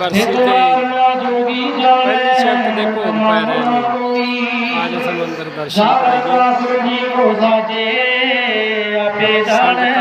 ਬਰਸੀ ਤੇ ਪਹਿਲੀ ਸ਼ਬਦ ਦੇ ਭੋਗ ਪੈ ਰਹੇ ਨੇ। ਅੱਜ ਸਾਨੂੰ ਅੰਦਰ ਦਰਸ਼ਨ ਕਰਾਈਏ ਆਪੇ ਜਾਣੈ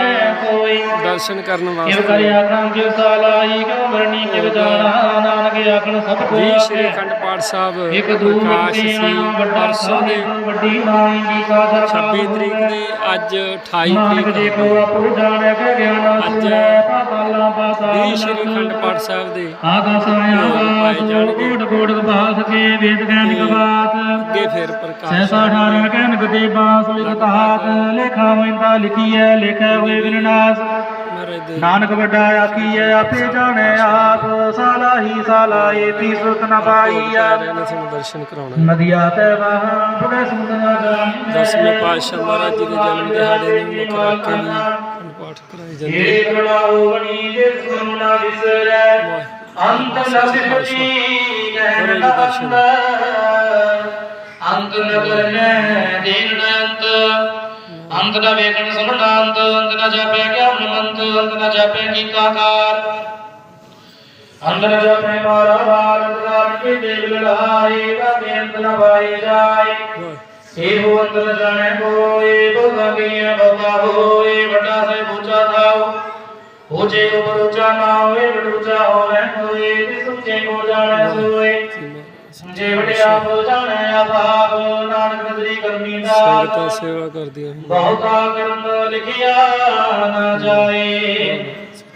ਕੋਈ ਦਰਸ਼ਨ ਕਰਨ ਕਿਵ ਵਾਸਤੇ। ਕਰਿਆ ਕਰਮ ਕਿਵ ਸਾਲਾਈ ਕਿਵ ਮਰਨੀ ਕਿਵ ਜਾਣਾ ਨਾਨਕ ਆਖਣ ਸਭ ਕੋ ਜੀ ਸ਼੍ਰੀ ਅਖੰਡ ਪਾਠ ਸਾਹਿਬ ਇੱਕ ਦੂਰ ਸੀ ਵੱਡਾ ਦੇ ਵੱਡੀ ਨਾਈ ਦੀ ਕਾਦਰ 26 ਤਰੀਕ ਦੇ ਅੱਜ 28 ਨਾਨਕ ਤਰੀਕ ਦੇਖੋ ਆਪੂ ਜਾਣੈ ਕਿ ਗਿਆਨ ਸੁਣੈ ਪਾਤਾਲਾ ਪਾਤਾਲ ਜੀ ਸ਼੍ਰੀ ਅਖੰਡ ਪਾਠ ਸਾਹਿਬ ਦੇ ਆਕਾਸ ਆਇਆ। ਕੋਟ ਕੋਟ ਕਪਾਲ ਸਕੇ ਵੇਦ ਗਿਆਨ ਕਬਾਤ ਅੱਗੇ ਫਿਰ ਪ੍ਰਕਾਸ਼ ਸੈਸਾ ਠਾਰਾ ਕਹਿਨ ਗਦੇ ਬਾਸ ਲਿਖਤ ਹਾਤ ਲੇਖਾ ਹੋਇੰਦਾ ਲਿਖੀਐ ਲਿਖੈ ਹੋਏ ਵਿਨਾਸ਼ ਦੇ ਨਾਨਕ ਵੱਡਾ ਆਖੀਐ ਆਪੇ ਜਾਣੈ ਆਪ। ਸਾਲਾ ਹੀ ਸਾਲਾ ਏ ਤੀ ਸੁਰਤ ਨ ਸਾਨੂੰ ਦਰਸ਼ਨ ਕਰਾਉਣਾ। ਨਦੀਆ ਤੇ ਵਾਹਾਂ ਬੜੇ ਸੁੰਦਰ ਜਾਣੀ ਦਸਵੇਂ ਪਾਤਸ਼ਾਹ ਮਹਾਰਾਜ ਜੀ ਦੇ ਜਨਮ ਦਿਹਾੜੇ ਨੂੰ ਮੁੱਖ ਰੱਖ ਕੇ ਵੀ ਪਾਠ ਕਰਾਏ ਜਾਂਦੇ ਏ ਕਰੁਣਾਉ ਬਣੀ ਜੇ ਸੁਨ ਨਾ ਵਿਸਰੈ ਅੰਤ ਨ ਸਿਫਤੀ ਕਹਿਣ ਨਾ ਅੰਤ। ਨ ਕਰਨੈ ਦੀਨ ਅੰਤ। ਅੰਤ ਨ ਵੇਖਣ ਸੁਣਨ ਅੰਤ ਅੰਤ ਨ ਜਾਪੈ ਗਿਆਨ ਮੰਤ ਅੰਤ ਨ ਜਾਪੈ ਕੀਤਾਕਾਰ ਅੰਤ ਨ ਜਾਪੈ ਮਾਰਾ ਵਾਰ ਅੰਤਕਾਰ ਕੇ ਦੇਵ ਲੜਾਏ ਗਾ ਅੰਤ ਨ ਪਾਏ ਜਾਏ ਇਹੋ ਅੰਦਰ ਜਾਣੈ ਕੋਏ ਬੋਗਾ ਗਈਆਂ ਬੋਗਾ ਹੋਏ ਵੱਡਾ ਸੇ ਉੱਚਾ ਥਾਉ ਉੱਚੇ ਉਪਰ ਉੱਚਾ ਨਾ ਹੋਏ ਵਡੂਚਾ ਹੋਵੇ ਕੋਏ ਜਿਸ ਉੱਚੇ ਕੋ ਜਾਣੈ ਸੋਏ ਜੇ ਵਡਿਆ ਕੋ ਜਾਣੈ ਆਪ ਨਾਨਕ ਨਦਰੀ ਕਰਮੀ ਸੰਗਤਾਂ ਦਾ ਸੇਵਾ ਕਰਦੀਆਂ ਹਨ। ਬਹੁਤਾ ਕਰਮ ਲਿਖਿਆ ਨਾ ਜਾਏ।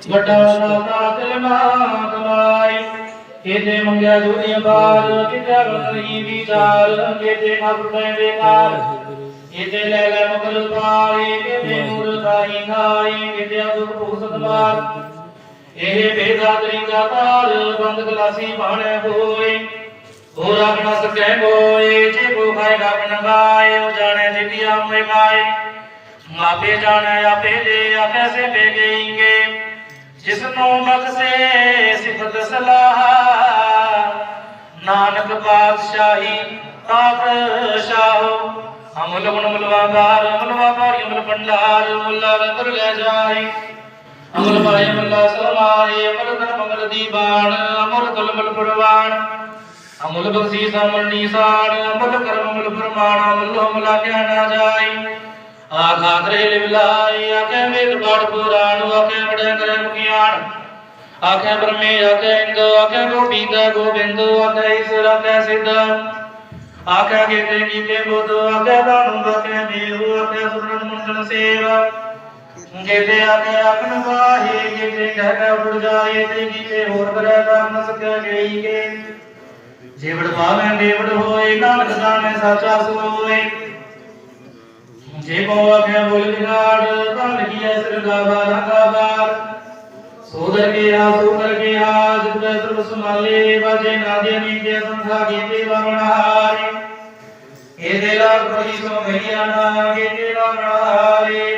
ਵੱਡਾ ਨਾਤਾ ਨਾ ਕਮਾਈ ਇਹਦੇ ਮੰਗਿਆ ਦੁਨੀਆ ਬਾਰ ਕਿਤੇ ਨਹੀਂ ਵਿਚਾਰ। ਕਿਤੇ ਨਾ ਪੈ ਬੇਕਾਰ ਇਹਦੇ ਲੈ ਲੈ ਮਗਲ ਪਾਏ ਕਿਤੇ ਮੁਰ ਕਾਈ ਖਾਈ ਕਿਤੇ ਦੁਖ ਭੂਸਤ ਮਾਰ ਇਹ ਬੇਦਾ ਤਰੀਕਾ ਤਾਰ ਬੰਦ ਗਲਾਸੀ ਬਾਣੇ ਹੋਏ। ਹੋ ਰੱਖ ਨਾ ਸਕੈ ਕੋਏ ਜੇ ਕੋ ਖਾਏ ਰੱਖ ਨਾ ਗਾਏ ਉਹ ਜਾਣੇ ਜਿਤਿਆ ਮੋਇ ਮਾਏ। ਮਾਪੇ ਜਾਣੈ, ਆਪੇ ਦੇ ਆਪੇ ਸੇ ਬੇ ਗਏਂਗੇ। ਜਿਸ ਨੂੰ ਬਖਸ਼ੇ ਸਿਫਤ ਸਲਾਹ, ਨਾਨਕ ਪਾਤਸ਼ਾਹੀ, ਤਾਪ ਸ਼ਾਹੋ। ਅਮੁਲ ਗੁਣ ਮੁਲਵਾਦਾਰ ਮੁਲਵਾਦਾਰ ਅਮੁਲ ਭੰਡਾਰ, ਮੁੱਲਾ ਰਤਰ ਲੈ ਜਾਈ ਅਮਲ ਮਾਏ ਮੱਲਾ ਸਮਾਏ ਅਮਲ ਕਰ ਮੰਗਲ ਦੀ ਬਾਣ ਅਮਲ ਕਲਮਲ ਪ੍ਰਵਾਣ ਅਮਲ ਬਖਸ਼ੀ ਸਮਰਨੀ ਸਾਣ ਅਮਲ ਕਰਮ ਅਮਲ ਪ੍ਰਮਾਣ, ਅਮਲ ਅਮਲਾ ਕਿਆ ਨਾ ਜਾਈ। ਆਖਾ ਕਰੇ ਲਿਵਲਾਈ ਆਖੇ ਵੇਦ ਪਾਠ ਪੁਰਾਣ, ਆਖੇ ਬੜੇ ਕਰੇ ਮੁਖਿਆਣ ਆਖੇ ਬ੍ਰਹਮੇ, ਆਖੇ ਇੰਦ, ਆਖੇ ਗੋਬਿੰਦ ਗੋਬਿੰਦ, ਆਖੇ ਈਸ਼ਰ, ਆਖੇ ਸਿੱਧ। ਆਖੇ ਕੀਤੇ ਕੀਤੇ ਬੁੱਧ, ਆਖੇ ਦਾਨੁ ਆਖੇ ਦੇਵ, ਆਖੇ ਸੁਰਨ ਮੁੰਡਨ ਸੇਵ। ਕੀਤੇ ਆਖੇ ਆਖਣ ਵਾਹੇ ਕੀਤੇ ਕਹਿ ਕਹਿ ਉੜ ਜਾਏ, ਤੇ ਕੀਤੇ ਹੋਰ ਕਰੇ ਕਰ ਨ ਸਕਿਆ ਗਈ ਕੇ। ਜੀਵੜ ਪਾਵੇਂ ਦੇਵੜ ਹੋਏ, ਨਾਨਕ ਜਾਣੇ ਸਾਚਾ ਸੋਏ ਜੇ ਕੋ ਆਖੇ ਬੋਲ ਵਿਗਾੜ ਤਾਂ ਲਗੀਐ ਸਿਰ ਗਾਵਾ ਲੰਗਾਵਾਰ ਸੋਦਰ ਕੇ ਆ, ਸੋਦਰ ਕੇ ਆ, ਜਿਤ ਸਰਬ ਸੁਨਾਲੇ ਬਾਜੇ ਨਾਦੇ ਨੀਤੇ ਸੰਧਾ ਗੀਤੇ ਵਰਣਹਾਰੇ ਇਹਦੇ ਲਾਗ ਪ੍ਰਤੀ ਸੋ ਮਈਆ ਨਾ ਗੀਤੇ ਵਰਣਹਾਰੇ ਗਾਵੇ ਕੋ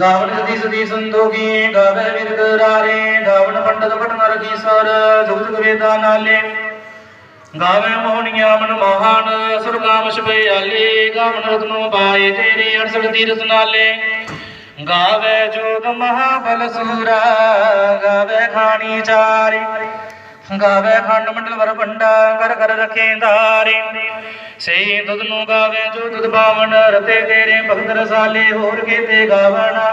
ਗਾਵਣ ਸਦੀ ਸਦੀ ਸੰਦੋਗੀ ਗਾਵੇ ਵਿਰਦ ਰਾਰੇ, ਗਾਵਣ ਪੰਡਤ ਪਟਨ ਰਖੀ ਸਰ ਜੁਗ ਜੁਗ ਵੇਦਾ ਨਾਲੇ। ਗਾਵੇ ਮੋਹਣੀਆਂ ਮਨ ਮਹਾਨ ਸੁਰਗਾਮ ਸ਼ਬਿਆਲੇ ਗਾਵਣ ਰਤਨੋ ਬਾਏ ਤੇਰੇ 68 ਤੀਰਥ ਨਾਲੇ। ਗਾਵੇ ਜੋਗ ਮਹਾਬਲ ਸੂਰਾ, ਗਾਵੇ ਖਾਣੀ ਚਾਰੀ। ਗਾਵੇ ਖੰਡ ਮੰਡਲ ਵਰ ਭੰਡਾ ਕਰ ਕਰ ਰਖੇ ਧਾਰੇ। ਸਹੀ ਦੁੱਧ ਨੂੰ ਗਾਵੇ ਜੋ ਦੁੱਧ ਬਾਵਨ ਰਤੇ ਤੇਰੇ ਭਗਤ ਰਸਾਲੇ ਹੋਰ ਕੀਤੇ ਗਾਵਣਾ।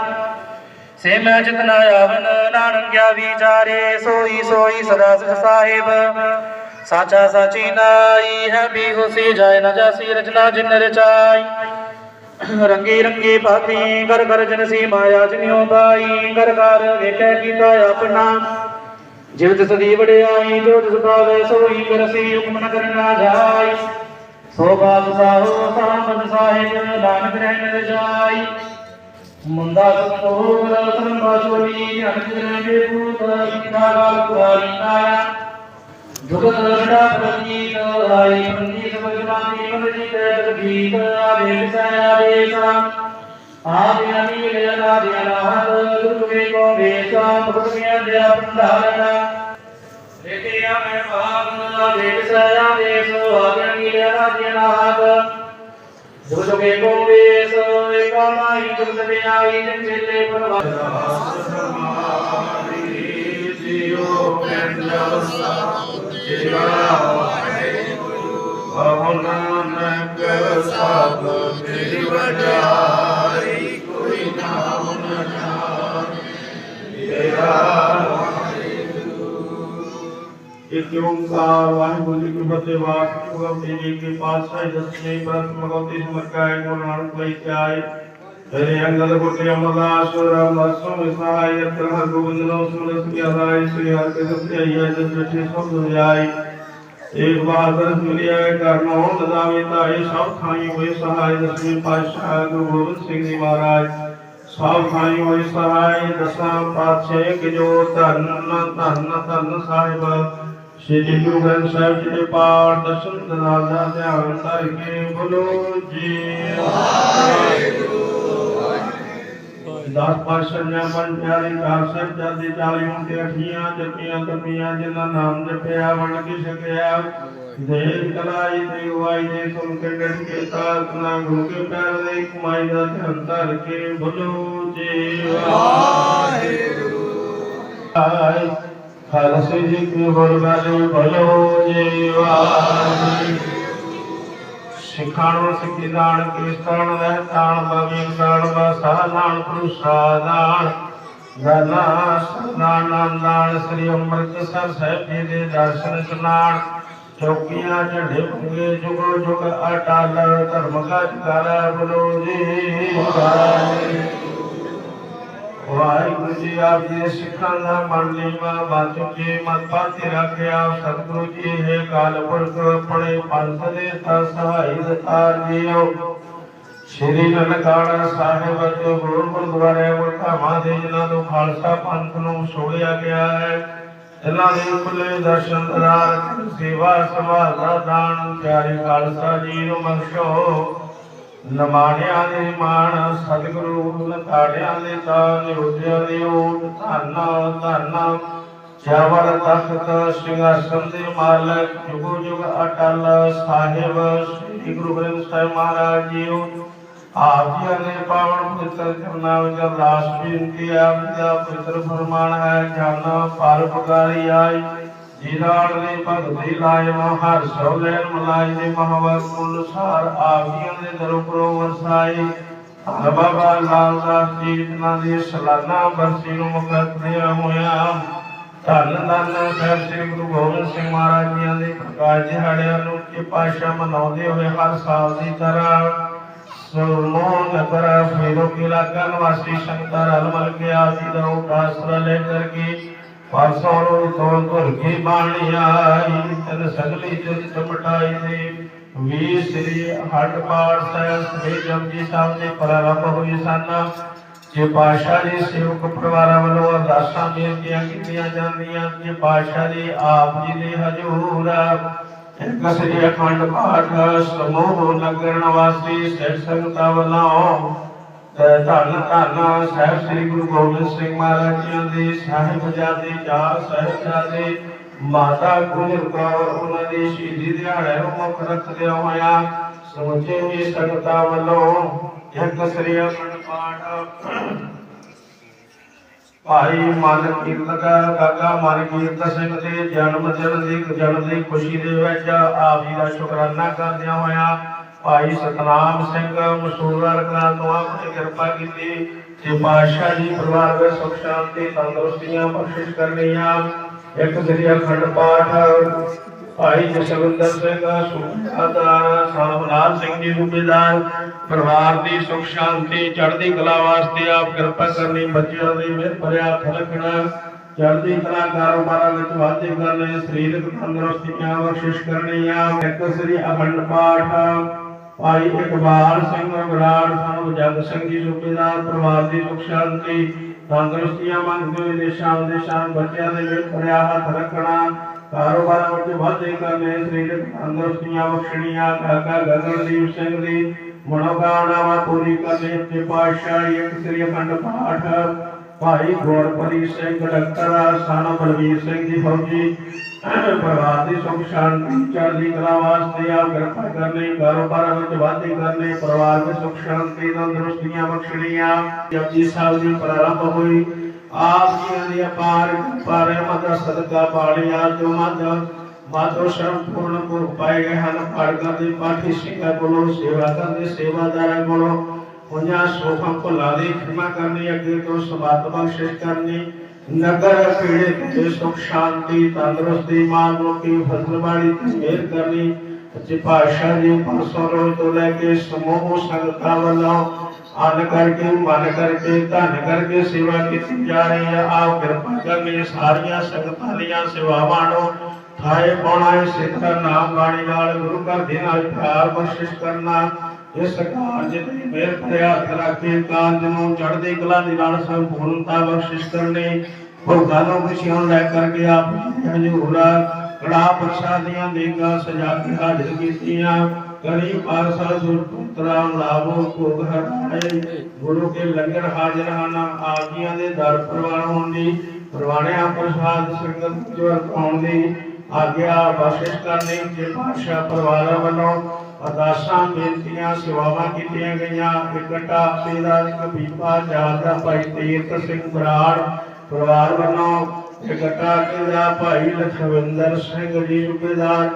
ਸੇ ਮੈਂ ਜਿਤਨਾ ਆਵਨ ਨਾਨਕ ਗਿਆ ਵਿਚਾਰੇ, ਸੋਈ ਸੋਈ ਸਦਾ ਸਿਧ ਸਾਹਿਬ। ਸਾਚਾ ਸਾਚੀ ਨਾਈ ਹੈ ਬੀ ਹੁਸੀ ਜਾਏ ਨਾ ਜਾਸੀ ਰਚਨਾ ਜਿਨ ਰਚਾਈ। ਰੰਗੀ ਰੰਗੀ ਭਾਤੀ ਕਰ ਕਰ ਜਨਸੀ ਮਾਇਆ ਜਿਨਿਓ ਬਾਈ ਕਰ ਕਰ ਵੇਖੈ ਕੀਤਾ ਆਪਣਾ। ਜਿਵ ਤਿਸ ਦੀ ਵਡਿਆਈ, ਜੋ ਤਿਸ ਪਾਵੇ ਸੋਈ ਕਰਸੀ ਹੁਕਮ ਨ ਕਰਨਾ ਜਾਈ। ਸੋ ਬਾਤ ਸਾਹੋ ਸਾਮਨ ਸਾਹਿਬ, ਨਾਨਕ ਰਹਿਣ ਰਜਾਈ ਮੁੰਦਾ ਸੰਤੋਖ ਰਤਨ ਬਾਸ਼ੋਰੀ ਅਨੰਦ ਦੇ ਪੂਤ ਕਿਤਾ ਗਾਲ ਕੁਆਰੀ ਨਾਇਆ ਜੁਗਤ ਰੜਾ ਪ੍ਰਤੀਤ, ਆਈ ਪੰਡੀ ਸਬਜਮਾਨੀ ਮਨਜੀ ਤੇ ਗੀਤ, ਆਦੇ ਸਾਇਆ ਦੇਸਾ ਆਦਿ ਅਨੀ ਲੈ ਆਦਿ ਅਨਾਹਤ ਗੁਰਵੇ ਕੋ ਵੇਸਾ ਮੁਕਤ ਮਿਆ ਦਿਆ ਭੰਡਾਰਨਾ ਲੇਕੇ ਆ ਮੈਂ ਭਾਗ ਆਦੇ ਸਾਇਆ ਦੇਸ ਆਦਿ ਅਨੀ ਲੈ ਆਦਿ ਅਨਾਹਤ ਜੋ ਜੋ ਕੇ ਕੋ ਵੇਸ ਏਕ ਸੇਵਾ ਮਾਈ ਜੁਗਤ ਵਿਆਈ ਜਨ ਚੇਲੇ ਪਰਵਾਰ ਜੀਓ ਪਿੰਡ ਤੇਰਾ ਪਵਨ ਨਾਨਕ ਸਭ ਤੇਰੀ ਵਡਿਆਈ ਨਾਮ ਨਾ ਇੱਕ ਓੰਕਾਰ ਵਾਹਿਗੁਰੂ ਜੀ ਕੀ ਫਤਿਹ ਵਾਹਿਗੁਰੂ ਜੀ ਕੀ ਪਾਤਸ਼ਾਹ ਦਸਵੇਂ ਪ੍ਰਥਮ ਮਗੋਤੀ ਸਮਰਕਾਇ ਗੁਰੂ ਨਾਨਕ ਲਈ ਚਾਏ ਤੇਰੇ ਅੰਗਦ ਗੁਰਤੇ ਅਮਰਦਾਸ ਰਾਮਦਾਸੋਂ ਵਿਸਾਈ ਅਤਰ ਹਰ ਗੋਬਿੰਦ ਨੋ ਸੁਮਰਸ ਕੀ ਆਈ ਸ੍ਰੀ ਹਰਿ ਕੇ ਸਤਿ ਆਈ ਜਸ ਜਠੇ ਸਭ ਦੁਜਾਈ ਇੱਕ ਬਾਰ ਦਰਸ ਮਿਲਿਆ ਕਰਨੋ ਲਦਾਵੇ ਤਾਏ ਸਭ ਥਾਈ ਹੋਏ ਸਹਾਇ ਦਸਵੇਂ ਪਾਤਸ਼ਾਹ ਗੁਰੂ ਗੋਬਿੰਦ ਸਿੰਘ ਜੀ ਮਹਾਰਾਜ ਸਭ ਥਾਈ ਹੋਏ ਸਹਾਇ ਦਸਾਂ ਪਾਤਸ਼ਾਹ ਕਿ ਜੋ ਧੰਨ ਧੰਨ ਧੰਨ ਸਾਹਿਬ। ਸ਼੍ਰੀ ਗੁਰੂ ਗ੍ਰੰਥ ਸਾਹਿਬ ਜੀ ਦੇ ਪਾਠ, ਦਰਸ਼ਨ ਦਨਾਲ ਦਾ ਧਿਆਨ ਧਰ ਕੇ ਬੋਲੋ ਜੀ। ਦਸ ਪਾਸ਼ਾਂ ਮਨ ਪਿਆਰੀ ਕਾਰ ਸਾਹਿਬ ਜਲਦੀ ਚਾਲੀ ਹੁੰਦੇ ਅਠੀਆਂ ਜਪੀਆਂ ਤਪੀਆਂ ਜਿਨ੍ਹਾਂ ਨਾਮ ਜਪਿਆ ਵਣ ਕੀ ਸਕਿਆ ਦੇਖ ਕਲਾਈ ਤੇ ਵਾਈ ਦੇ ਸੁਣ ਕੇ ਡਟ ਕੇ ਤਾਤ ਨਾ ਗੁਰੂ ਕੇ ਪੈਰ ਦੇ ਕਮਾਈ ਦਾ ਧਿਆਨ ਧਰ ਕੇ ਬੋਲੋ ਜੀ ਵਾਹਿਗੁਰੂ ਖਾਲਸੇ ਜੀ ਕੀ ਬੋਲ ਬਾਰੇ ਬੋਲੋ ਜੀ ਵਾਹਿਗੁਰੂ ਸਿਖਾਣੋ ਸਿੱਖੀ ਦਾਣ ਕੀਰਤਨ ਰਹਿ ਤਾਣ ਬਵੀ ਦਾਣ ਬਸਾ ਨਾਣ ਪੁਰਸ਼ਾ ਦਾਣ ਗਨਾ ਸਦਾਨ ਨਾਨ ਸ੍ਰੀ ਅੰਮ੍ਰਿਤਸਰ ਸਾਹਿਬ ਜੀ ਦੇ ਦਰਸ਼ਨ ਸੁਨਾਣ ਚੌਕੀਆਂ ਝੰਡੇ ਪੁੰਗੇ ਜੁਗੋ ਜੁਗ ਅਟਲ ਧਰਮ ਕਾ ਜਕਾਰਾ ਬੋਲੋ ਜੀ। ਵਾਹਿਗੁਰੂ ਜੀ ਆਪ ਜੀ ਸਿੱਖਾਂ ਦਾ ਮਨ ਲੀਵਾ ਬਾਤੂ ਜੀ ਮਤ ਪਾਤੀ ਰੱਖਿਆ। ਸਤਿਗੁਰੂ ਜੀ ਹੈ ਕਾਲ ਪੁਰਖ, ਆਪਣੇ ਪੰਥ ਦੇ ਤਾ ਸਹਾਈ ਦਤਾਰ ਜੀਓ। ਸ਼੍ਰੀ ਨਨਕਾਣਾ ਸਾਹਿਬ ਅਤੇ ਗੁਰੂ ਗੁਰਦੁਆਰੇ ਵਰਤਾਵਾਂ ਦੇ ਜਿਨ੍ਹਾਂ ਤੋਂ ਖਾਲਸਾ ਪੰਥ ਨੂੰ ਛੋੜਿਆ ਗਿਆ ਹੈ। ਇਹਨਾਂ ਦੇ ਖੁੱਲੇ ਦਰਸ਼ਨ ਦਰਾਰ ਸੇਵਾ ਸੰਭਾਲ ਦਾਨ, ਪਿਆਰੇ ਖਾਲਸਾ ਜੀ ਨੂੰ ਬਖਸ਼ੋ। ਨਮਾਣਿਆਂ ਦੇ ਮਾਣ, ਸਤਿਗੁਰੂ ਨਖਾੜਿਆਂ ਦੇ ਤਾਂ ਨਿਉਦਿਆਂ ਦੇ ਓਟ ਧੰਨ ਧੰਨ। ਚਾਵਲ ਤਖਤ, ਸਿੰਘਾਸਨ ਦੇ ਮਾਲਕ, ਜੁਗੋ ਜੁਗ ਅਟਲ ਸਾਹਿਬ, ਸ੍ਰੀ ਗੁਰੂ ਗ੍ਰੰਥ ਸਾਹਿਬ ਮਹਾਰਾਜ ਜੀ ਆਪ ਨੇ ਪਾਵਨ ਪਵਿੱਤਰ ਕਰਨਾ ਵਿੱਚ ਅਰਦਾਸ ਬੇਨਤੀ ਆਪ ਦਾ ਪਵਿੱਤਰ ਫਰਮਾਨ ਹੈ, ਜਨ ਪਰ ਪੁਕਾਰੀ ਆਈ ਜੀਰਾੜ ਦੇ ਭਗਤੀ ਲਾਇ ਹਰ ਸੋ ਮਲਾਈ ਦੇ ਮਹਾਵਰ ਮੁੱਲ ਸਾਰ ਆਪ ਦੇ ਦਰੋਂ ਪਰੋ ਵਰਸਾਈ ਬਾਬਾ ਲਾਲ ਦਾਸ ਜੀ, ਜਿਨ੍ਹਾਂ ਦੀ ਸਲਾਨਾ ਬਰਸੀ ਨੂੰ ਮੁਕੱਦਿਆ ਹੋਇਆ। ਧੰਨ ਧੰਨ ਸਾਹਿਬ ਸ੍ਰੀ ਗੁਰੂ ਗੋਬਿੰਦ ਸਿੰਘ ਮਹਾਰਾਜ ਜੀ ਦੇ ਪ੍ਰਕਾਸ਼ ਦਿਹਾੜਿਆਂ ਨੂੰ ਕਿ ਪਾਸ਼ਾ ਮਨਾਉਂਦੇ ਹੋਏ ਹਰ ਸਾਲ ਦੀ ਤਰ੍ਹਾਂ ਸੁਰਮੋ ਨਗਰ ਫੇਰੋ ਕੇ ਇਲਾਕਾ ਨਿਵਾਸੀ ਸੰਗਤਾਂ ਰਲ ਮਿਲ ਕੇ ਆਪ ਜੀ ਦਾ ਉਪਾਸਰਾ ਲੈ ਕਰਕੇ ਪਰਸੋਂ ਨੂੰ ਤੋਂ ਧੁਰ ਕੇ ਬਾਣੀ ਆਈ ਤਨ ਸਗਲੀ ਜਿਤ ਮਟਾਈ ਦੇ ਵੀ ਸ੍ਰੀ ਹੱਟ ਪਾਠ ਸਾਹਿਬ ਸ੍ਰੀ ਜਪਜੀ ਦੇ ਪ੍ਰਾਰੰਭ ਹੋਏ ਸਨ ਜੇ ਪਾਸ਼ਾ ਜੀ ਸੇਵਕ ਪਰਿਵਾਰਾਂ ਵੱਲੋਂ ਅਰਦਾਸਾਂ ਬੇਨਤੀਆਂ ਕੀਤੀਆਂ ਜਾਂਦੀਆਂ ਕਿ ਪਾਸ਼ਾ ਜੀ ਆਪ ਜੀ ਦੇ ਹਜ਼ੂਰ ਇੱਕ ਅਖੰਡ ਪਾਠ, ਸਮੂਹ ਨਗਰ ਨਿਵਾਸੀ, ਸਿਰ ਸੰਗਤਾਂ ਵੱਲੋਂ। ਧੰਨ ਧੰਨ ਸਾਹਿਬ ਸ੍ਰੀ ਗੁਰੂ ਗੋਬਿੰਦ ਸਿੰਘ ਮਹਾਰਾਜ ਜੀ ਦੇ ਸਾਹਿਬਜ਼ਾਦੇ ਚਾਰ ਸਾਹਿਬਜ਼ਾਦੇ ਮਾਤਾ ਗੁਜਰ ਕੌਰ ਉਹਨਾਂ ਦੀ ਸ਼ਹੀਦੀ ਦਿਹਾੜੇ ਨੂੰ ਮੁੱਖ ਰੱਖਦਿਆਂ ਹੋਇਆ ਸਮੁੱਚੇ ਸੰਗਤਾਂ ਵੱਲੋਂ ਇੱਕ ਸ੍ਰੀ ਅਖੰਡ ਪਾਠ ਭਾਈ ਮਨ ਕੀਰਤ ਦਾ ਕਾਕਾ ਮਨ ਕੀਰਤ ਸਿੰਘ ਦੇ ਜਨਮ ਦਿਨ ਦੀ ਜਨਮ ਦੀ ਖੁਸ਼ੀ ਦੇ ਵਿੱਚ ਆਪ ਜੀ ਦਾ ਸ਼ੁਕਰਾਨਾ ਕਰਦਿਆਂ ਹੋਇਆ ਭਾਈ ਸਤਨਾਮ ਸਿੰਘ ਮਸੂਰਾ ਰਕਨਾ ਤੋਂ ਆਪਣੀ ਕਿਰਪਾ ਕੀਤੀ ਤੇ ਪਾਤਸ਼ਾਹ ਜੀ ਪਰਿਵਾਰ ਵਿੱਚ ਸੁਖ ਸ਼ਾਂਤੀ ਤੰਦਰੁਸਤੀਆਂ ਬਖਸ਼ਿਸ਼ ਕਰਨੀਆਂ। ਇੱਕ ਸ੍ਰੀ ਅਖੰਡ ਪਾਠ ਭਾਈ ਜਸਵਿੰਦਰ ਸਿੰਘ ਸੁਖਾਦਾਰ ਸਾਹਿਬ ਲਾਲ ਸਿੰਘ ਜੀ ਸੂਬੇਦਾਰ ਪਰਿਵਾਰ ਦੀ ਸੁਖ ਸ਼ਾਂਤੀ, ਚੜ੍ਹਦੀ ਕਲਾ ਵਾਸਤੇ ਆਪ ਕਿਰਪਾ ਕਰਨੀ, ਬੱਚਿਆਂ ਦੀ ਮਿਹਰ ਭਰਿਆ ਹੱਥ ਰੱਖਣਾ। ਚੜ੍ਹਦੀ ਕਲਾ ਕਾਰੋਬਾਰਾਂ ਵਿੱਚ ਵਾਧੇ ਕਰਨੇ, ਸਰੀਰਕ ਤੰਦਰੁਸਤੀਆਂ ਬਖਸ਼ਿਸ਼ ਕਰਨੀਆਂ। ਇੱਕ ਸ੍ਰੀ ਅਖੰਡ ਪਾਠ। ਭਾਈ ਇਕਬਾਲ ਸਿੰਘ ਬਰਾੜ ਸਾਹਿਬ, ਜਗ ਸਿੰਘ ਜੀ ਸੂਬੇਦਾਰ ਪਰਿਵਾਰ ਦੀ ਸੁਖ ਸ਼ਾਂਤੀ, ਤੰਦਰੁਸਤੀਆਂ ਮੰਗਦੇ ਹੋਏ ਦੇਸ਼ਾਂ ਵਿਦੇਸ਼ਾਂ ਬੱਚਿਆਂ ਦੇ ਵਿੱਚ ਭਰਿਆ ਹੱਥ ਰੱਖਣਾ। ਕਾਰੋਬਾਰਾਂ ਵਿੱਚ ਵਾਧੇ ਕਰਨੇ ਸਰੀਰਕ ਤੰਦਰੁਸਤੀਆਂ ਬਖਸ਼ਣੀਆਂ, ਕਾਕਾ ਗਗਨਦੀਪ ਸਿੰਘ ਦੀ ਮਨੋਕਾਮਨਾਵਾਂ ਪੂਰੀ ਕਰਨੇ ਤੇ ਪਾਤਸ਼ਾਹੀ ਇੱਕ ਸ੍ਰੀ ਅਖੰਡ ਪਾਠ ਭਾਈ ਗੋਰਪਰੀ ਸਿੰਘ, ਡਾਕਟਰ ਸਾਨਾ ਬਲਵੀਰ ਸਿੰਘ ਜੀ ਫੌਜੀ, ਪਰਿਵਾਰ ਦੀ ਸੁਖ ਸ਼ਾਂਤੀ, ਚੜ੍ਹਦੀ ਕਲਾ ਵਾਸਤੇ ਆਪ ਕਿਰਪਾ ਕਰਨੀ, ਕਾਰੋਬਾਰ ਵਿੱਚ ਵਾਧੇ ਕਰਨੇ, ਪਰਿਵਾਰ ਵਿੱਚ ਸੁਖ ਸ਼ਾਂਤੀ, ਤੰਦਰੁਸਤੀਆਂ ਬਖਸ਼ਣੀਆਂ। ਜਪਜੀ ਸਾਹਿਬ ਦੀ ਪ੍ਰਾਰੰਭ ਹੋਈ। ਆਪ ਜੀ ਦੀ ਅਪਾਰ ਕਿਰਪਾ, ਰਹਿਮਤ ਦਾ ਸਦਕਾ ਪਾਲਿਆ ਜੋ ਮਦ ਮਾਤੋ ਸ਼ਰਮ ਪੂਰਨ ਪੁਰ ਪਾਏ ਗਏ ਹਨ। ਪੜਕਾਂ ਦੇ ਪਾਠੀ ਸਿੰਘਾਂ ਕੋਲੋਂ ਸੇਵਾ ਕਰਦੇ ਸੇਵਾਦਾਰਾਂ ਕੋਲੋਂ, ਉਹਨਾਂ ਸੋਖਾਂ ਭੁੱਲਾਂ ਦੀ ਖਿਮਾ ਕਰਨੀ, ਅੱਗੇ ਤੋਂ ਸਮਾਤ ਬਖਸ਼ਿਸ਼ ਕਰਨੀ। ਨਗਰ ਪੀੜੇ ਤੇ ਸੁਖ ਸ਼ਾਂਤੀ, ਤੰਦਰੁਸਤੀ ਮਾਨ ਲੋਕੀ ਫਸਲ ਬਾੜੀ ਤੇ ਮਿਹਰ ਕਰਨੀ। ਸੱਚੇ ਪਾਤਸ਼ਾਹ ਜੀ ਪਰਸੋਂ ਰੋਜ਼ ਤੋਂ ਲੈ ਕੇ ਸਮੂਹ ਸੰਗਤਾਂ ਵੱਲੋਂ ਅੰਨ ਕਰਕੇ, ਮਨ ਕਰਕੇ, ਧਨ ਕਰਕੇ ਸੇਵਾ ਕੀਤੀ ਜਾ ਰਹੀ ਹੈ ਆਪ ਕਿਰਪਾ ਕਰਨੀ ਸਾਰੀਆਂ ਸੰਗਤਾਂ ਦੀਆਂ ਸੇਵਾਵਾਂ ਨੂੰ ਥਾਏ ਪਾਉਣਾ ਹੈ। ਸਿੱਖ ਦਾ ਨਾਮ ਬਾਣੀ ਨਾਲ, ਗੁਰੂ ਘਰ ਦੇ ਨਾਲ ਪਿਆਰ ਬਖਸ਼ਿਸ਼ ਕਰਨਾ। ਇਸ ਕਾਰਜ ਤੇ ਮੇਰ ਭਰਿਆ ਹੱਥ ਰੱਖ ਨੂੰ ਚੜ੍ਹਦੀ ਕਲਾ ਦੇ ਨਾਲ ਸੰਪੂਰਨਤਾ ਬਖਸ਼ਿਸ਼ ਕਰਨੀ। ਭੋਗਾਂ ਨੂੰ ਖੁਸ਼ੀਆਂ ਲੈ ਕਰਕੇ ਆਪ ਜੀ ਹਜੂਰਾ ਕੜਾ ਪ੍ਰਸ਼ਾਦੀਆਂ ਦੇਗਾ ਸਜਾ ਕੇ ਹਾਜ਼ਰ ਕੀਤੀਆਂ। ਕਰੀ ਪਾਰਸਾ ਸੁਰ ਪੁੱਤਰਾ ਲਾਭੋ ਭੋਗ ਹਰਾਏ ਗੁਰੂ ਕੇ ਲੰਗਰ ਹਾਜ਼ਰ ਹਨ ਆਪ ਦੇ ਦਰ ਪ੍ਰਵਾਨ ਹੋਣ ਦੀ, ਪ੍ਰਵਾਨਿਆ ਪ੍ਰਸਾਦ ਸੰਗਤ ਜੋ ਪਾਉਣ ਦੀ। ਆਗਿਆ ਬਖਸ਼ਿਸ਼ ਕਰਨੀ ਜੇ ਪਾਤਸ਼ਾਹ ਪਰਿਵਾਰਾਂ ਵੱਲੋਂ। ਅਰਦਾਸਾਂ, ਬੇਨਤੀਆਂ, ਸੇਵਾਵਾਂ ਕੀਤੀਆਂ ਗਈਆਂ। ਇਕੱਠਾ ਪੀਦਾ ਕਬੀਪਾ ਜਾਦਾ ਭਾਈ ਤੀਰਥ ਸਿੰਘ ਬਰਾੜ ਪਰਿਵਾਰ ਵੱਲੋਂ। ਇਕੱਠਾ ਕਿਹਾ ਭਾਈ ਲਖਵਿੰਦਰ ਸਿੰਘ ਜੀ ਸੂਬੇਦਾਰ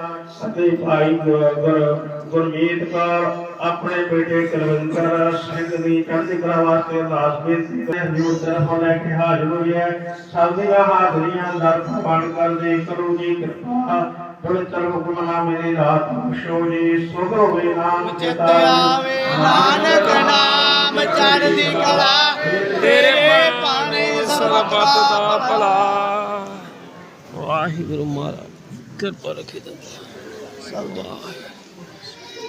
ਅਤੇ ਭਾਈ ਗੁਰ- ਗੁਰਮੀਤ ਕੌਰ ਆਪਣੇ ਬੇਟੇ ਕੁਲਵਿੰਦਰ ਸਿੰਘ ਦੀ ਚੜ੍ਹਦੀ ਕਲਾ ਵਾਸਤੇ ਅਰਦਾਸ ਬੇਨਤੀ ਕਰਦੇ ਹਜੂਰ ਤਰਫੋਂ ਲੈ ਕੇ ਹਾਜ਼ਰ ਹੋਈ ਹੈ। ਸਭ ਦੀਆਂ ਹਾਜ਼ਰੀਆਂ ਦਰ ਪ੍ਰਵਾਨ ਕਰਦੇ ਕਰੋ ਜੀ ਕਿਰਪਾ। ਪਵਿੱਤਰ ਹੁਕਮਨਾ ਮੇਰੀ ਰਾਤ ਬਖਸ਼ੋ ਜੀ। ਸੁਖ ਹੋਵੇ ਨਾਮ ਚਿਤ। ਆਵੇ ਨਾਨਕ ਨਾਮ ਚੜ੍ਹਦੀ ਕਲਾ। ਤੇਰੇ ਪਾਣੇ ਸਰਬੱਤ ਦਾ ਭਲਾ। ਵਾਹਿਗੁਰੂ ਮਹਾਰਾਜ ਕਿਰਪਾ ਰੱਖੇ ਤਾ। ਸਰਬਾ ਵਾਹਿਗੁਰੂ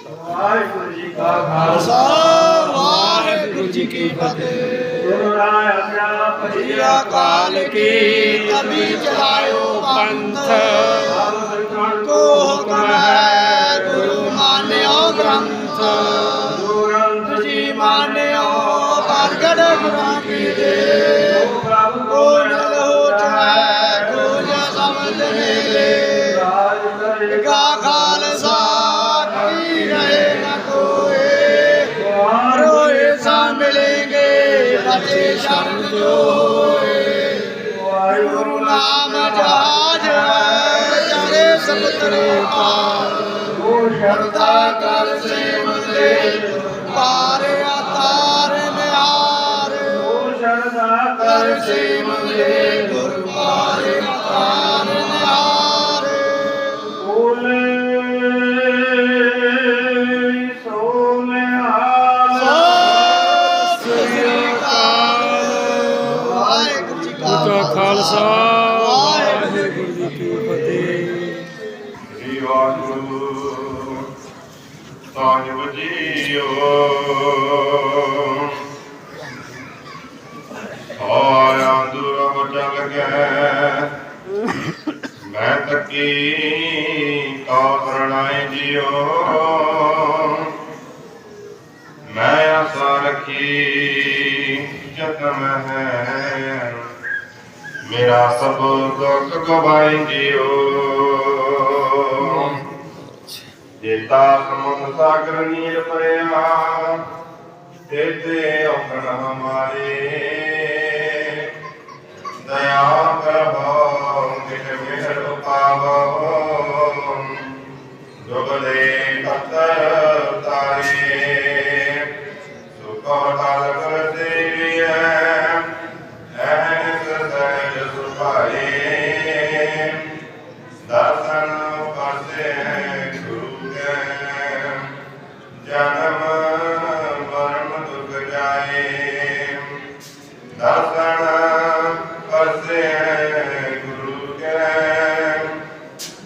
ਜੀ ਕਾ ਖਾਲਸਾ। ਵਾਹਿਗੁਰੂ ਜੀ ਕੀ ਫਤਿਹ। ਗੁਰੂ ਰਾਇ ਸ੍ਰੀ ਅਕਾਲ ਕੀ ਕਬੀ ਚਲਾਇਓ ਪੰਥ। ਕੋ ਹੁਕਮ ਹੈ ਗੁਰੂ ਮਾਨਿਓ ਗ੍ਰੰਥ। ਜੀ ਮਾਨਿਓ ਪ੍ਰਗਟ ਗੁਰਾਂ ਮਿਲेंगे ਸ਼ਰਨ ਜੋਏ। ਗੁਰੂ ਨਾਮ ਜਹਾਜ ਹੈ ਚਾਰੇ ਸਮੁੰਦਰੇ ਪਾਰ। ਸ਼ਰਦਾ ਸਾਹਿਬ ਜੀਓ ਆਇਆ ਦੁਰਮ ਚਲ ਗਏ ਮੈਂ ਤੱਕੀ ਤਾ ਕਰਣਾਏ ਜੀਓ। ਮੈਂ ਆਸਾ ਰੱਖੀ, ਜਤਨ ਹੈ। ਮੇਰਾ ਸਭ ਦੁੱਖ ਗਵਾਈ ਜਿਓ। ਜੇਤਾ ਸਮੁੰਦ ਸਾਗਰ ਨੀਰ ਭਰਿਆ ਤੇ ਔਖਣ ਹਮਾਰੇ। ਦਇਆ ਕਰੋ ਮਿਟ ਮਿਹਰ ਉਪਾਵੋ ਜੁਗਲੇ ਤਤਰ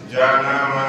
ਜਨਮ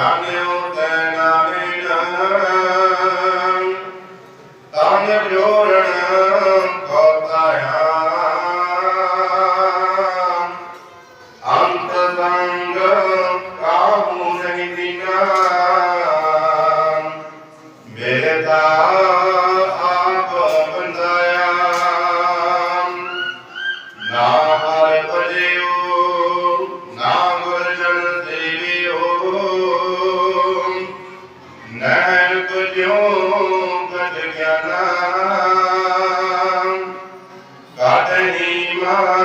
down there. Ceará.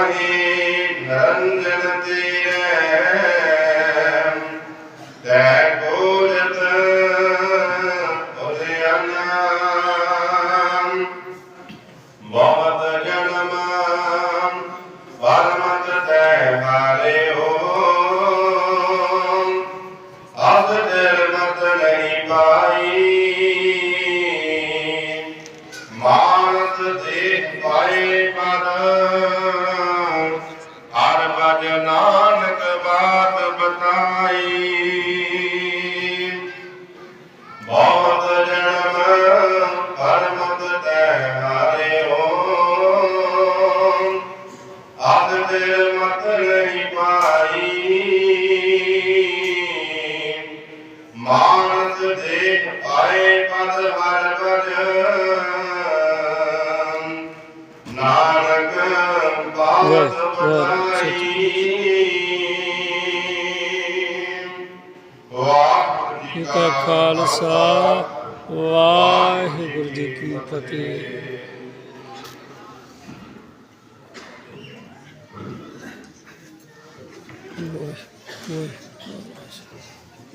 ਵਾਹਿ- ਵਾਹਿ-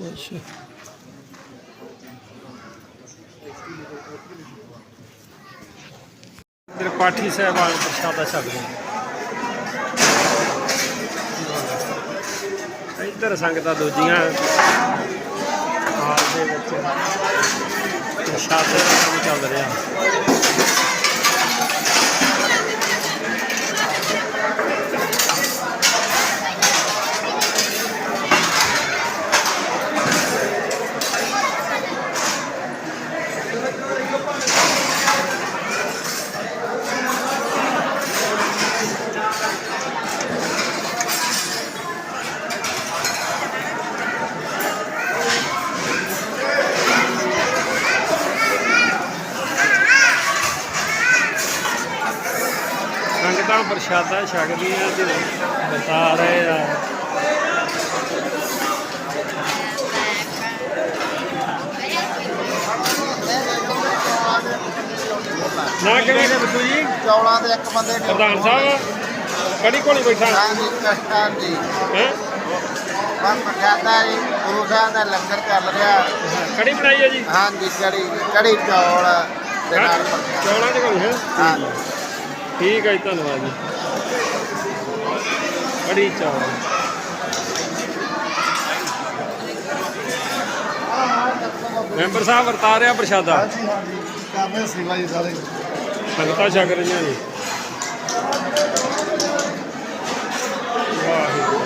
ਅੱਛਾ ਤੇਰੇ ਪਾਠੀ ਸਾਹਿਬਾਨ ਪ੍ਰਸ਼ਾਦਾ ਛਕਦੇ ਇੱਧਰ ਸੰਗਤਾਂ ਦੂਜੀਆਂ ਹਾਲ ਦੇ ਵਿੱਚ ਪ੍ਰਸ਼ਾਦੇ ਕੰਮ ਚੱਲ ਰਿਹਾ। ਪ੍ਰਸ਼ਾਦਾ ਛਕਦੀਆਂ ਤੇ ਬਤਾ ਰਹੇ ਆ ਨਾ ਕਿਵੇਂ ਨੇ ਬਿੱਟੂ ਜੀ? ਚੌਲਾਂ ਦੇ ਇੱਕ ਬੰਦੇ ਨੇ ਪ੍ਰਧਾਨ ਸਾਹਿਬ ਕੜੀ ਕੋਲੀ ਬੈਠਾ? ਹਾਂਜੀ ਕਸ਼ਟਾਂ ਜੀ। ਹੈ? ਬਸ ਪ੍ਰਸ਼ਾਦਾ ਜੀ ਗੁਰੂ ਸਾਹਿਬ ਦਾ ਲੰਗਰ ਚੱਲ ਰਿਹਾ। ਕੜੀ ਬਣਾਈ ਹੈ ਜੀ? ਹਾਂਜੀ ਕੜੀ ਕੜੀ ਚੌਲ ਦੇ ਨਾਲ। ਚੌਲਾਂ ਦੇ ਕੋਲ ਹੈ? ਹਾਂਜੀ। ਠੀਕ ਹੈ ਜੀ ਧੰਨਵਾਦ ਜੀ। ਕੜੀ ਚੌਲ ਮੈਂਬਰ ਸਾਹਿਬ ਵਰਤਾ ਰਿਹਾ ਪ੍ਰਸ਼ਾਦਾ। ਹਾਂਜੀ ਹਾਂਜੀ। ਕਰਦੇ ਸੇਵਾ ਜੀ ਸਾਰੇ। ਸੰਗਤਾਂ ਛਕ ਰਹੀਆਂ ਜੀ। ਵਾਹਿਗੁਰੂ।